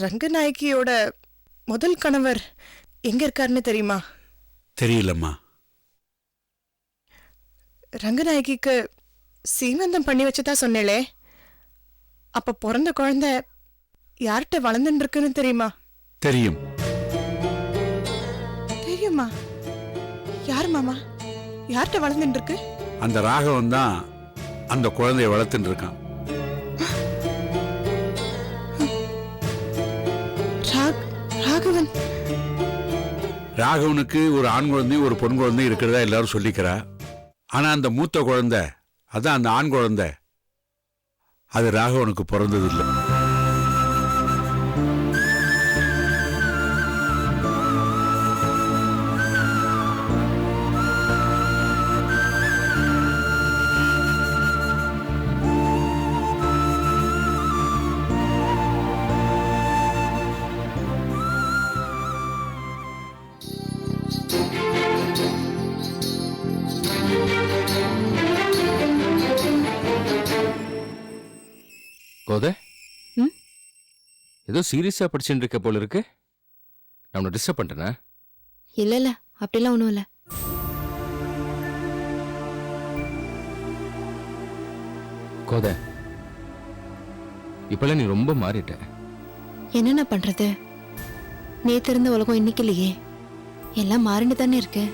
ரங்கநாயகியோட முதல் கணவர் எங்க இருக்காருன்னு தெரியுமா? தெரியலம்மா. ரங்கநாயகிக்கு சீமந்தம் பண்ணி வச்சதா சொன்னேளே. அப்ப பிறந்த குழந்தை யார்கிட்ட வளர்ந்துட்டு இருக்குன்னு தெரியுமா? தெரியும். தெரியுமா? யார் மாமா? யார்கிட்ட வளர்ந்துட்டு இருக்கு அந்த ராகவன் தான் அந்த குழந்தைய வளர்த்துட்டு இருக்கான் ராகவனுக்கு ஒரு ஆண் குழந்தையும் ஒரு பொன் குழந்தையும் இருக்கிறதா எல்லாரும் சொல்லிக்கிறா. ஆனா அந்த மூத்த குழந்தை அதான் அந்த ஆண் குழந்தை அது ராகவனுக்கு பிறந்தது ஏதோ சீரியஸா படிச்சுட்டு இருக்க போல இருக்கு. நான் உன்னை டிஸ்டர்ப் பண்ணிட்டேனா இல்ல இல்ல. அப்படிலாம் ஒண்ணும் இல்ல. கோதை இப்பெல்லாம் நீ ரொம்ப மாறிட்ட. என்னென்ன பண்றது? நேத்து இருந்த உலகம் இன்னைக்கு இல்லையே. எல்லாம் மாறிண்டு தானே இருக்கு.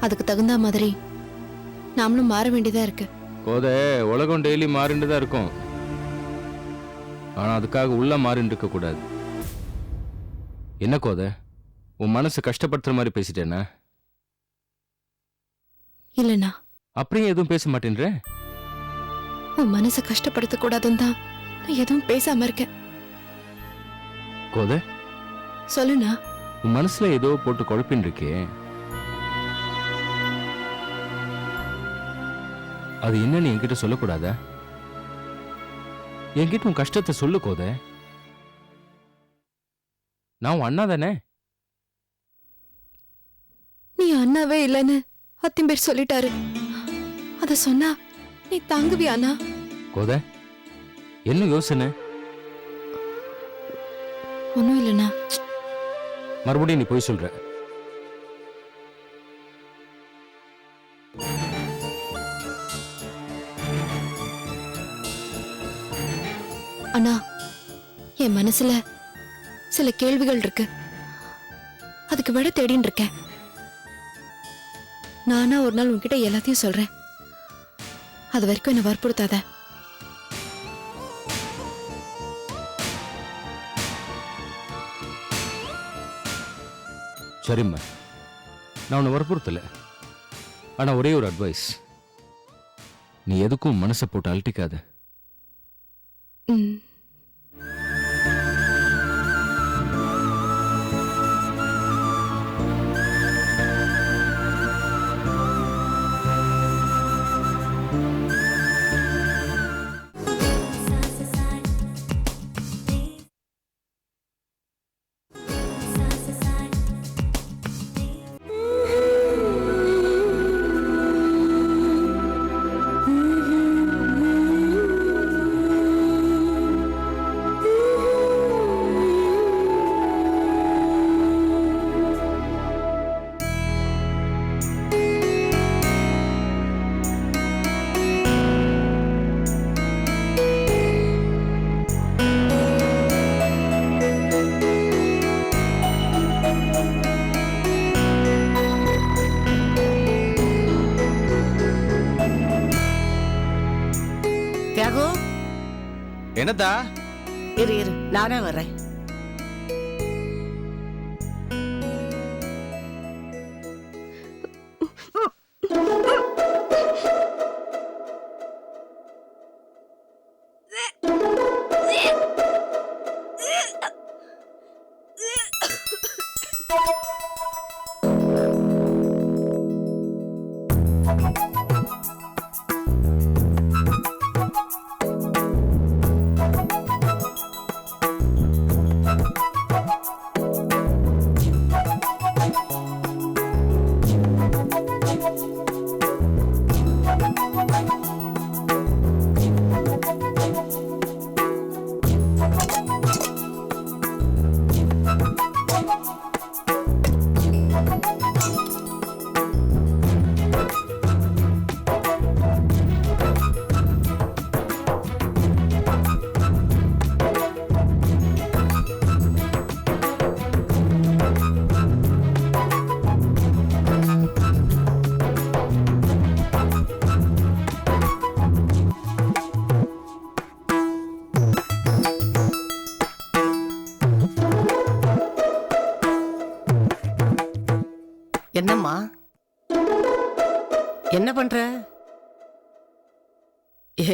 அதுக்கு தகுந்த மாதிரி நாமளும் மாற வேண்டியதா இருக்கு. கோதை உலகம் டெய்லி மாறிண்டு தான் இருக்கும். ஆனா அதுக்காக உள்ள மாறிண்டு இருக்க கூடாது. என்ன கோதை? உன் மனசு கஷ்டப்படுத்துற மாதிரி பேசிட்டேனா? இல்லனா அப்படியும் எதுவும் பேச மாட்டேன்ற? உன் மனசை கஷ்டப்படுத்த கூடாதுன்னு தான் நான் எதுவும் பேசாம இருக்கேன். கோதை? சொல்லுண்ணா. உன் மனசுல ஏதோ போட்டு குழப்பின்னு இருக்கே. அது என்னன்னு என்கிட்ட சொல்லக்கூடாதா? என்கிட்ட உன் கஷ்டத்தை சொல்லு கோத. நான் உன் அண்ணா தானே? நீ அண்ணாவே இல்லைன்னு அத்திம்பேர் சொல்லிட்டாரு. அத சொன்னா நீ தாங்குவியா அண்ணா கோத என்ன யோசனை? ஒன்றும் இல்லைண்ணா. மறுபடியும் நீ போய் சொல்ற. மனசுல சில கேள்விகள் இருக்கு. அதுக்கு விட தேடின்னு இருக்கேன். நானா ஒரு நாள் உன்கிட்ட எல்லாத்தையும் சொல்றேன். அது வரைக்கும் என்ன வற்புறுத்தாத. சரிம்மா நான் உன்னை வற்புறுத்தல. ஆனா ஒரே ஒரு அட்வைஸ் நீ எதுக்கும் மனசை போட்டு அழட்டிக்காத ம். என்னதா இரு இரு நானே வரேன்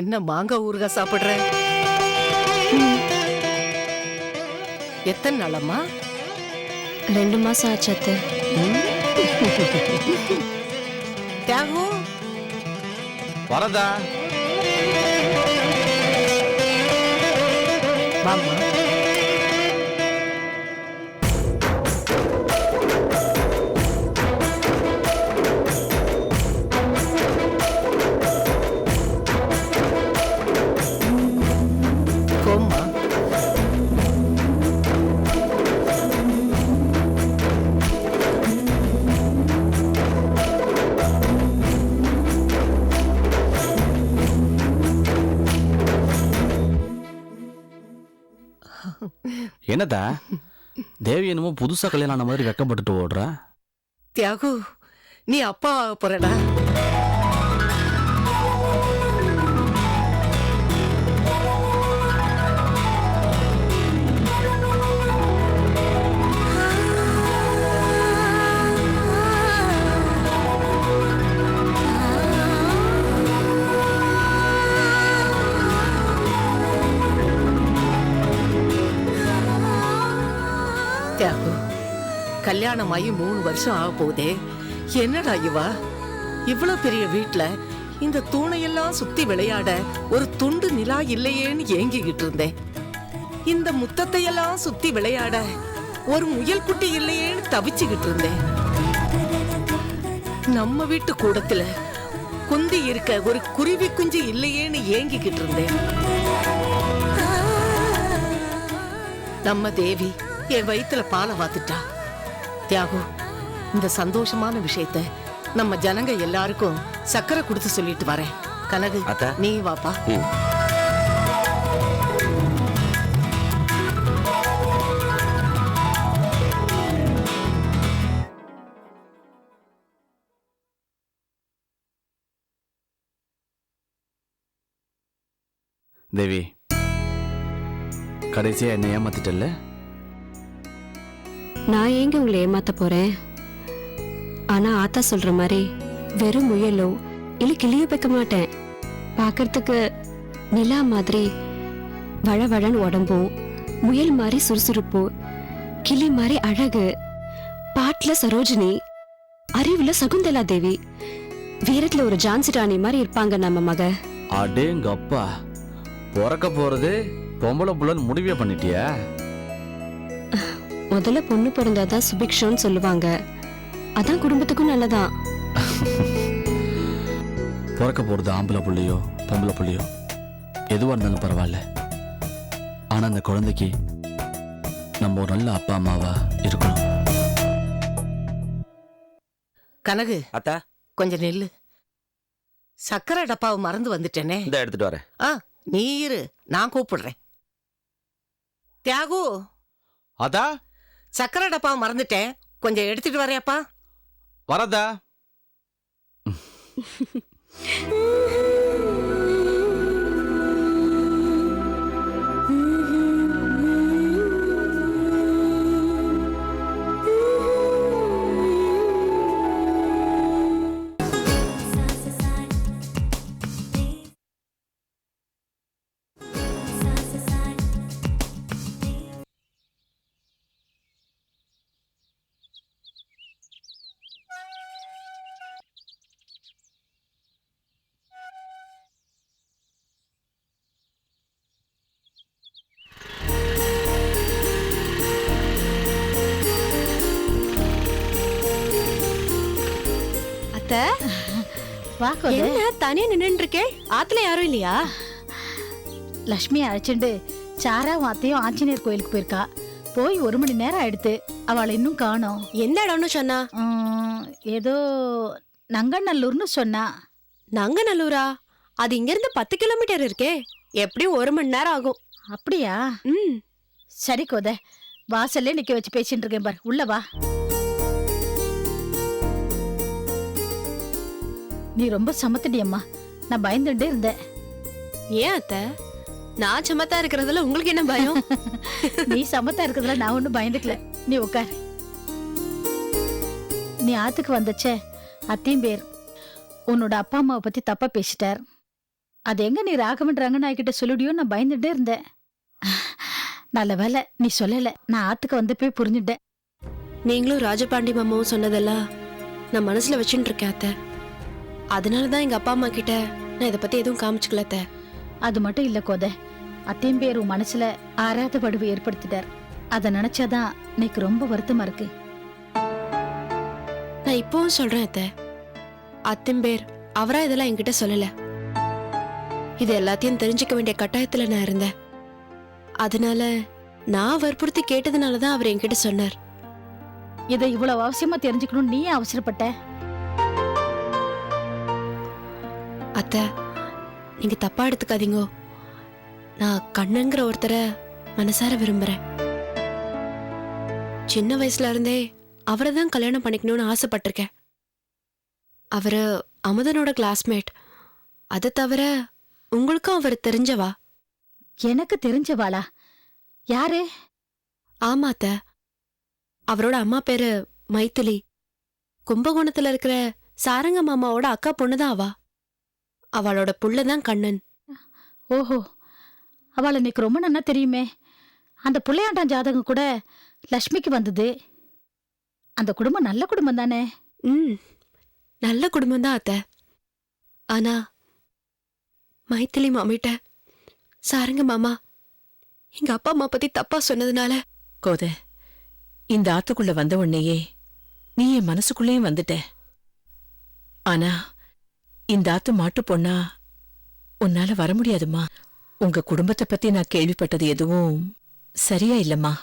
என்ன மாங்காய் ஊறுகாய் சாப்பிடுற? எத்தனை நாளம்மா? ரெண்டு மாசம் ஆச்சு அத்தை. தியாகு? வரதா? வாம்மா. என்னதா? தேவி என்னமோ புதுசா கல்யாணம் ஆன மாதிரி வெக்கப்பட்டுட்டு ஓடுற? தியாகு நீ அப்பா போறடா. கல்யாணமாகி மூணு வருஷம் ஆக போகுதே. என்னடா இவா? இவ்வளவு பெரிய வீட்டில் இந்த தூணையெல்லாம் சுத்தி விளையாட ஒரு துண்டு நிலா இல்லையேன்னு ஏங்கிக்கிட்டு இருந்தேன். இந்த முத்தத்தையெல்லாம் சுத்தி விளையாட ஒரு முயல் குட்டி இல்லையேன்னு தவிச்சுக்கிட்டு இருந்தேன். நம்ம வீட்டு கூடத்துல குந்தி இருக்க ஒரு குருவி குஞ்சு இல்லையேன்னு ஏங்கிக்கிட்டு இருந்தேன். நம்ம தேவி என் வயித்துல பாலை வாத்துட்டா. தியாகு இந்த சந்தோஷமான விஷயத்த நம்ம ஜனங்க எல்லாருக்கும் சக்கரை கொடுத்து சொல்லிட்டு வரேன். கனகு. நீ வாப்பா தேவி கடைசியா என்ன ஏமாத்திட்டல்ல? நான் எங்க உங்களை ஏமாத்த போறேன்? ஆனா ஆத்தா சொல்ற மாதிரி வெறும் முயலோ இல்ல கிளியோ வைக்க மாட்டேன். பார்க்கறதுக்கு நிலா மாதிரி வழவழன் உடம்பும் முயல் மாதிரி சுறுசுறுப்பு கிளி மாதிரி அழகு பாட்டுல சரோஜினி அறிவுல சகுந்தலா தேவி வீரத்துல ஒரு ஜான்சி ராணி மாதிரி இருப்பாங்க நம்ம மக. அடேங்க அப்பா பிறக்க போறது பொம்பளை புள்ளன்னு முடிவே பண்ணிட்டியா? முதல்ல பொண்ணு பிறந்தாதான் சுபிக்ஷம்னு சொல்லுவாங்க. அதான் குடும்பத்துக்கும் நல்லதான். பிறக்க போறது ஆம்பளை புள்ளையோ பொம்பளை புள்ளையோ எதுவா இருந்தாலும் பரவாயில்ல. ஆனா அந்த குழந்தைக்கு நம்ம ஒரு நல்ல அப்பா அம்மாவா இருக்கணும். கனகு அத்தா. கொஞ்சம் நெல்லு. சக்கரை டப்பாவை மறந்து வந்துட்டேனே. இந்த எடுத்துட்டு வரேன். ஆ நீ இரு நான் கூப்பிடுறேன். தியாகு. அதா சக்கரை டப்பாவை மறந்துட்டேன். கொஞ்சம் எடுத்துட்டு வரையாப்பா. வரதா? அத்த வா கோதை. என்ன தனியா நின்னுட்டு இருக்கே ஆத்துல யாரும் இல்லையா? லக்ஷ்மி அழைச்சிண்டு சாராவும் அத்தையும் ஆஞ்சநேயர் கோயிலுக்கு போயிருக்கா. போய் ஒரு மணி நேரம் ஆயிடுத்து. அவளை இன்னும் காணோம். எந்த இடம்னு சொன்னா? ஏதோ நங்கநல்லூர்னு சொன்னா. நங்கநல்லூரா? அது இங்க இருந்து பத்து கிலோமீட்டர் இருக்கே. எப்படியும் ஒரு மணி நேரம் ஆகும். அப்படியா? ம். சரி கோதை. வாசல்லே நிக்க வச்சு பேசிட்டு இருக்கேன் பார். உள்ள வா. நீ ரொம்ப சமத்தடி அம்மா நான் பயந்துட்டே இருந்தேன். ஏன் அத்த? நான் சமத்தா இருக்கிறதுல உங்களுக்கு என்ன பயம்? நீ சமத்தா இருக்கிறதுல நான் ஒன்றும் பயந்துக்கல. நீ உட்கார் நீ ஆத்துக்கு வந்தச்சே அத்தையும் பேர். உன்னோட அப்பா அம்மாவை பத்தி தப்பா பேசிட்டார். அது எங்க நீ ராகவன் ரங்கநாயக் கிட்ட சொல்லிடியோ நான் பயந்துட்டே இருந்தேன். நல்ல வேலை நீ சொல்லல. நான் ஆத்துக்கு வந்து போய் புரிஞ்சுட்டேன். நீங்களும் ராஜபாண்டி மாமாவும் சொன்னதெல்லாம் நான் மனசுல வச்சுட்டு இருக்கேன் அத்தை. அதனால தான் எங்க அப்பா அம்மா கிட்ட நான் இதை பத்தி எதுவும் காமிச்சுக்கல அத்தை. அது மட்டும் இல்ல கோத. அத்தையும் பேர் உன் மனசுல ஆறாத படுவை ஏற்படுத்திட்டார். அதை நினைச்சாதான் எனக்கு ரொம்ப வருத்தமா இருக்கு. நான் இப்பவும் சொல்றேன் அத்தை. அத்திம்பேர் அவரா இதெல்லாம் என்கிட்ட சொல்லல. இது எல்லாத்தையும் தெரிஞ்சுக்க வேண்டிய கட்டாயத்துல நான் இருந்தேன். அதனால நான் வற்புறுத்தி கேட்டதுனால தான் அவர் என்கிட்ட சொன்னார். இதை இவ்வளவு அவசியமா தெரிஞ்சுக்கணும் நீ ஏன் அவசரப்பட்ட? அத்தை நீங்க தப்பா எடுத்துக்காதீங்க. நான் கண்ணங்கிற ஒருத்தரை மனசார விரும்புறேன். சின்ன வயசுல இருந்தே அவரை தான் கல்யாணம் பண்ணிக்கணும்னு ஆசைப்பட்டிருக்கேன். அவரு அமுதனோட கிளாஸ்மேட் அது தவிர உங்களுக்கும் அவர் தெரிஞ்சவா? எனக்கு தெரிஞ்சவாளா? யாரு? ஆமா அத்தை. அவரோட அம்மா பேரு மைதிலி கும்பகோணத்துல இருக்கிற சாரங்க மாமாவோட அக்கா பொண்ணுதான் அவா. அவளோட புள்ளதான் கண்ணன். ஓஹோ அவளை எனக்கு ரொம்ப நன்னா தெரியுமே. அந்த புள்ளையாண்டான் ஜாதகம் கூட லக்ஷ்மிக்கு வந்தது. அந்த குடும்பம் நல்ல குடும்பம் தானே? ம் நல்ல குடும்பம் தான் அத்தை. ஆனா மைத்திலி மாமிட்ட சாரங்க மாமா எங்க அப்பா அம்மா பத்தி தப்பா சொன்னதுனால. கோத இந்த ஆத்துக்குள்ள வந்த உடனேயே நீ என் மனசுக்குள்ளேயும் வந்துட்ட. ஆனா இந்த ஆத்து மாட்டு பொண்ணா? உன்னால வர முடியாதும்மா உங்க குடும்பத்தை பத்தி நான் கேள்விப்பட்டது எதுவும் சரியா இல்லம்மா.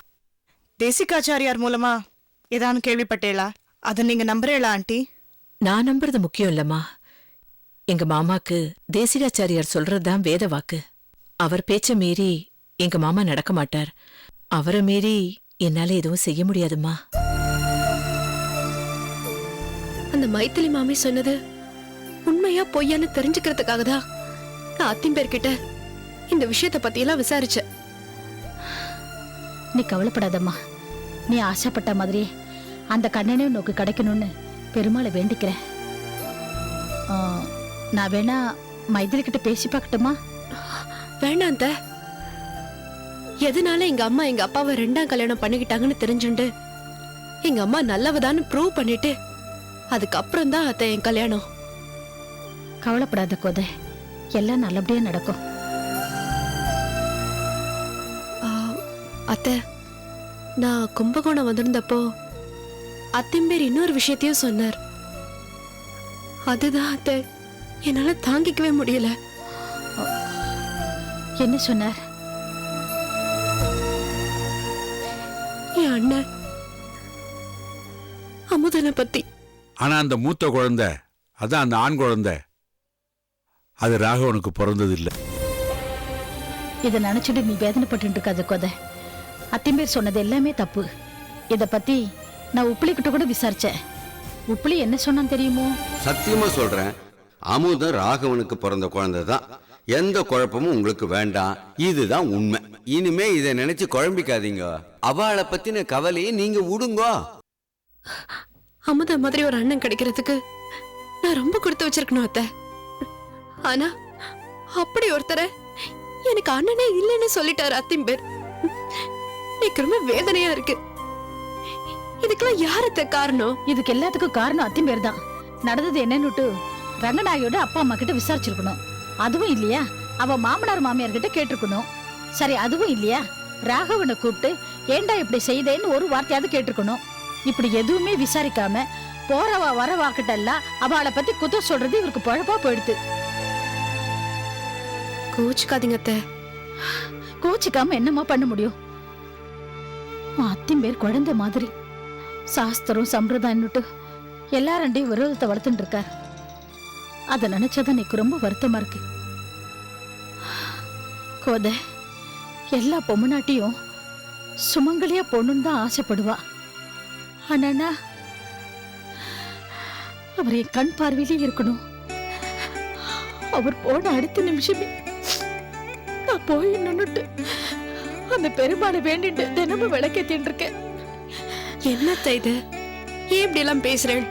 தேசிகாச்சாரியார் மூலமா ஏதானு கேள்விப்பட்டேளா? அதை நீங்க நம்புறேளா ஆண்டி? நான் நம்புறது முக்கியம் இல்லம்மா. எங்க மாமாக்கு தேசிகாச்சாரியார் சொல்றதுதான் வேத வாக்கு. அவர் பேச்ச மீறி எங்க மாமா நடக்க மாட்டார். அவரை மீறி என்னால எதுவும் செய்ய முடியாதும்மா. அந்த மைத்திலி மாமி சொன்னது உண்மையா பொய்யான்னு தெரிஞ்சுக்கிறதுக்காக தான் நான் அத்திம்பேர்கிட்ட இந்த விஷயத்த பத்தியெல்லாம் விசாரிச்சேன். நீ கவலைப்படாதம்மா. நீ ஆசைப்பட்ட மாதிரி அந்த கண்ணனே உனக்கு கிடைக்கணும்னு பெருமாளை வேண்டிக்கிறேன். நான் வேணா மைதிலி கிட்ட பேசி பார்க்கட்டுமா? வேண்டாம் அத்தை. எதனால எங்க அம்மா எங்க அப்பாவை ரெண்டாம் கல்யாணம் பண்ணிக்கிட்டாங்கன்னு தெரிஞ்சுண்டு எங்க அம்மா நல்லவதான்னு ப்ரூவ் பண்ணிட்டு அதுக்கப்புறம் தான் அத்தை என் கல்யாணம். கவலைப்படாத கோதை. எல்லாம் நல்லபடியா நடக்கும். ஆ, அத்தை நான் கும்பகோணம் வந்திருந்தப்போ அத்திம்பேர் இன்னொரு விஷயத்தையும் சொன்னார். அதுதான் அத்தை என்னால தாங்கிக்கவே முடியல. என்ன சொன்னார்? என் அண்ணன் அமுதனை பத்தி. ஆனா அந்த மூத்த குழந்தை அதான் அந்த ஆண் குழந்தை. அது ராகவனுக்கு பிறந்தது இல்ல இதை நினைச்சிட்டு நீ வேதனைப்பட்டு இருக்காத கோதை. அத்திம்பேர் சொன்னது எல்லாமே தப்பு. இத பத்தி நான் உப்பிலி கிட்ட கூட விசாரிச்சேன். உப்பிலி என்ன சொன்னான் தெரியுமோ? சத்தியமா சொல்றேன். அமுதம் ராகவனுக்கு பிறந்த குழந்தை தான். எந்த குழப்பமும் உங்களுக்கு வேண்டாம். இதுதான் உண்மை. இனிமே இதை நினைச்சு குழம்பிக்காதீங்க. அவளை பத்தின கவலையை நீங்க விடுங்கோ அமுதா மாதிரி ஒரு அண்ணன் கிடைக்கிறதுக்கு நான் ரொம்ப கொடுத்து வச்சிருக்கணும் அத்தை. ஆனா அப்படி ஒருத்தர எனக்கு அண்ணனே இல்லைன்னு சொல்லிட்டாரு அத்திம்பேர். எனக்கு ரொம்ப வேதனையா இருக்கு. இதுக்கெல்லாம் யாரத்த காரணம்? இதுக்கு எல்லாத்துக்கும் காரணம் அத்திம்பேர் தான். நடந்தது என்னன்னுட்டு ரங்கநாயோட அப்பா அம்மா கிட்ட விசாரிச்சிருக்கணும். அதுவும் இல்லையா? அவ மாமனார் மாமியார் கிட்ட கேட்டிருக்கணும். சரி அதுவும் இல்லையா? ராகவனை கூப்பிட்டு ஏண்டா இப்படி செய்தேன்னு ஒரு வார்த்தையாவது கேட்டிருக்கணும். இப்படி எதுவுமே விசாரிக்காம போறவா வரவா கிட்ட எல்லாம் அவளை பத்தி குத்தம் சொல்றது இவருக்கு பழப்பா போயிடுது. கோச்சுக்காதீங்க அத்தை. கோச்சிக்காம என்னமா பண்ண முடியும்? உன் அத்திம்பேர் குழந்தை மாதிரி. சாஸ்திரம் சம்பிரதாயம்னுட்டு எல்லாரண்டையும் விரோதத்தை வளர்த்துட்டு இருக்கார். அதை நினைச்சதான் எனக்கு ரொம்ப வருத்தமா இருக்கு. கோத எல்லா பொம்முனாட்டியும் சுமங்கலியா பொண்ணுன்னு தான் ஆசைப்படுவா. ஆனா அவர் என் கண் பார்வையிலே இருக்கணும். அவர் போன அடுத்த நிமிஷமே போய் நின்னுட்டு. அந்த பெருமாளை வேண்டிட்டு தினமும் விளக்கேத்தின்னு இருக்கேன். என்னத்த இது? ஏன் இப்படி எல்லாம் பேசுறேன்